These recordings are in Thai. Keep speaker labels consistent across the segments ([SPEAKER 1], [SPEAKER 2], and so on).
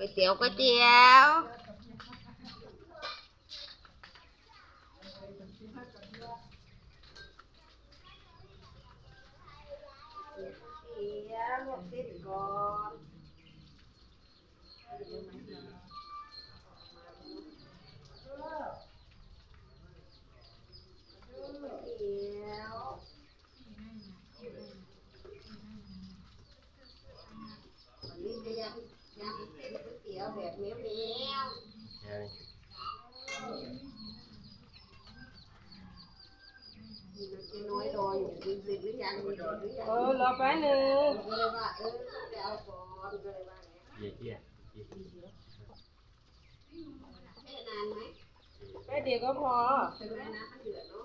[SPEAKER 1] ก๋วยเตี๋ยวก๋วยเตี๋ยวเตี๋ยวลวกเส้นก่อนเตี๋ยววันนี้จะยำยำเส้นก๋วยเตี๋ยว แบบเหนียวเหนียวนี่มันจะน้อยรออยู่ดึงดึงหรือยังดึงดึงหรือยัง
[SPEAKER 2] เออรอแป๊บนึง
[SPEAKER 1] ก็เลยว่าเออไปเอาก่อนก็เลยว่าไง
[SPEAKER 3] เยี่ยเยี่ย
[SPEAKER 1] แค่นานไหม
[SPEAKER 2] แป๊บเดียวก็พอ
[SPEAKER 1] ใช่ไหมน้ำมันเดือดเนาะ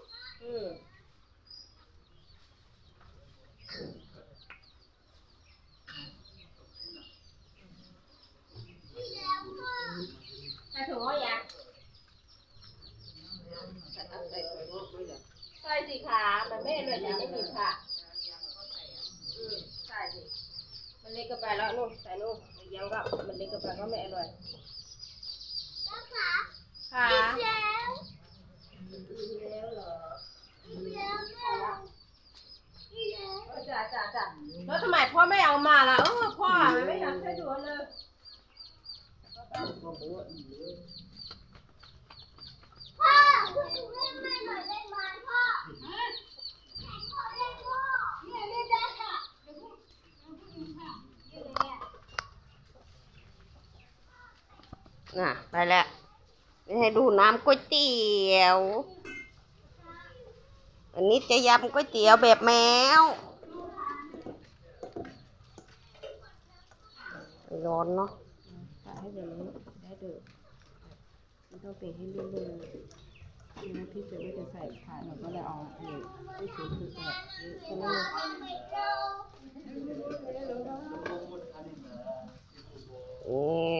[SPEAKER 2] อืม
[SPEAKER 1] ถ้าถุงก็ยังเอาใส่
[SPEAKER 2] ส่สิขามันไม่อร่อยอย่างไม่มีค่ะอืมใส่สิมันเล็กกินไปแล้วนู่ใส่นู่เดี๋ยวก็มันเล็กกินไปก็ไม่อร่อยค่ะ
[SPEAKER 1] แล้วเหรอ
[SPEAKER 2] เออจ้ะจ้ะจ้ะแล้วทำไมพ่อไม่เอามาล่ะเออพ่อไม่ทำใส่ถุงเลย
[SPEAKER 4] พ่อคุณเล่นไมพ่อยไมพ่อให้พ่อเล่นพ่อเนี่ยเล่นได้ค่ะเดี๋ยวเดี๋ยวพูดอีกค่ะเลย
[SPEAKER 1] น่ะไปแล้วนี่ให้ดูน้ำก๋วยเตี๋ยว อันนี้จะยำก๋วยเตี๋ยวแบบแมว ร้อนเนาะ
[SPEAKER 2] ให้เดี๋ยวนี้ได้เดือดมันต้องเป็นให้เรื่อยๆน้พริกเสร็จก็จะใส่ขาหนูก็เลยเอาอันนี้ที่ถือคือแบบนี้แค่นั้นเอง
[SPEAKER 1] นี่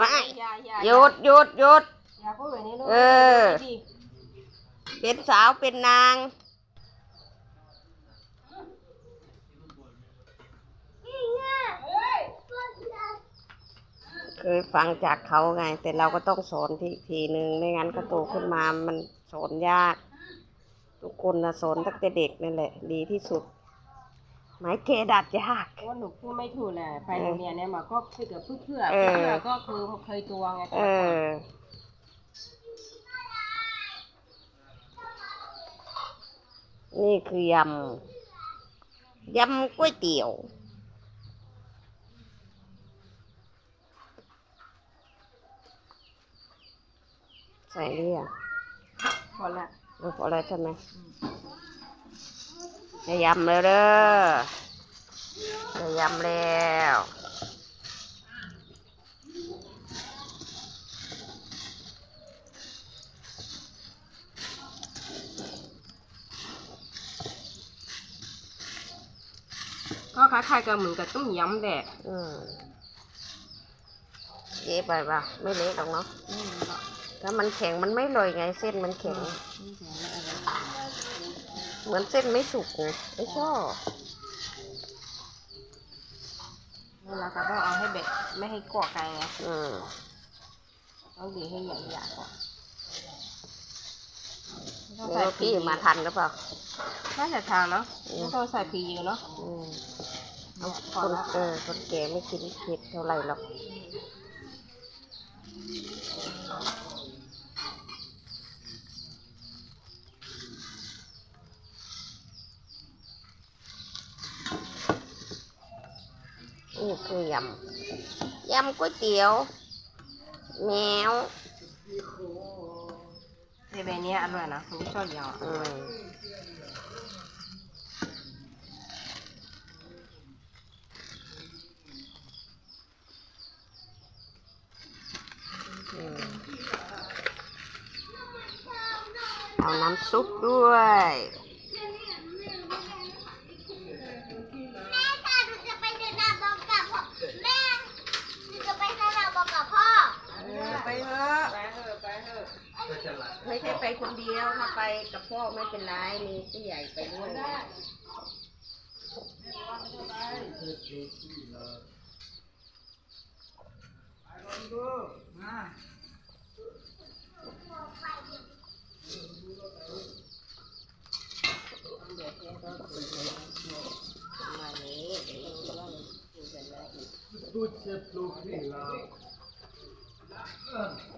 [SPEAKER 1] ว้าย
[SPEAKER 2] อย่าอย่า
[SPEAKER 1] หยุดหยุดหยุด
[SPEAKER 2] อย่าพูดแบบนี้ลูก
[SPEAKER 1] เออ เป็นสาวเป็นนาง เคยฟังจากเขาไง แต่เราก็ต้องสอนทีทีหนึ่งไม่งั้นก็โตขึ้นมามันสอนยาก ทุกคนนะสอนตั้งแต่เด็กนั่นแหละ ดีที่สุด ไม้เกดัดยาก
[SPEAKER 2] เพราะว่าหนูพูดไม่ถูกแหละไปโรงเรียนเนี่ยมาก็คุยกับเพื่อนเพื่อน
[SPEAKER 1] เออ
[SPEAKER 2] เพื่อนก็คือเคยตัวไง
[SPEAKER 1] เออ นี่คือยำ ยำก๋วยเตี๋ยว ใส่นี่อะ
[SPEAKER 2] พอละ
[SPEAKER 1] รู้พอแล้วใช่ไหมจะยำแล้วเด้อจะยำแล้ว
[SPEAKER 2] ก็คล้ายๆกับเหมือนกับต้มยำแหละ
[SPEAKER 1] อืมเจ๊ไปป่ะไม่เละหรอกเนาะ
[SPEAKER 2] อืม
[SPEAKER 1] ถ้ามันแข็งมันไม่ลอยไง เส้นมันแข็งเหมือนเส้นไม่สุกไงไม่ชอบ
[SPEAKER 2] นี่เราก็ต้องเอาให้แบบไม่ให้กรอกกันไง
[SPEAKER 1] อืม
[SPEAKER 2] ต้องดีให้หยาบๆก่อนไม่ต้อง
[SPEAKER 1] แล้
[SPEAKER 2] ใส่
[SPEAKER 1] ว
[SPEAKER 2] พี
[SPEAKER 1] พี่มาทันหรือเปล่า
[SPEAKER 2] น่าจะทานเนาะไม่ต้องใส่พีเยอะเนาะ
[SPEAKER 1] อืม
[SPEAKER 2] เนี่ยพ
[SPEAKER 1] ค
[SPEAKER 2] อนละ
[SPEAKER 1] เออคนแก่ไม่กินเผ็ดเท่าไหร่หรอกนี่คือยำ ยำก๋วยเตี๋ยว แมว
[SPEAKER 2] เดี๋ยวแบบนี้อร่อยนะผมชอบยำ
[SPEAKER 1] อืมอื เอาน้ำซุปด้วย
[SPEAKER 4] แม่จะไปเดินนาบอกกับพ่อแม่จะไปเดินนาบอกกับพ่อ
[SPEAKER 2] ไปเถอะไปเถอะไปเถอะ
[SPEAKER 4] ไอ้หนู
[SPEAKER 2] ไม่ใช่ไปคนเดียวถ้าไปกับพ่อไม่เป็นไรมีผู้ใหญ่ไปด้วยนะ เดี๋ยวแกก็คุยกันประมาณนี้เดี๋ยวเราว่า คุยกั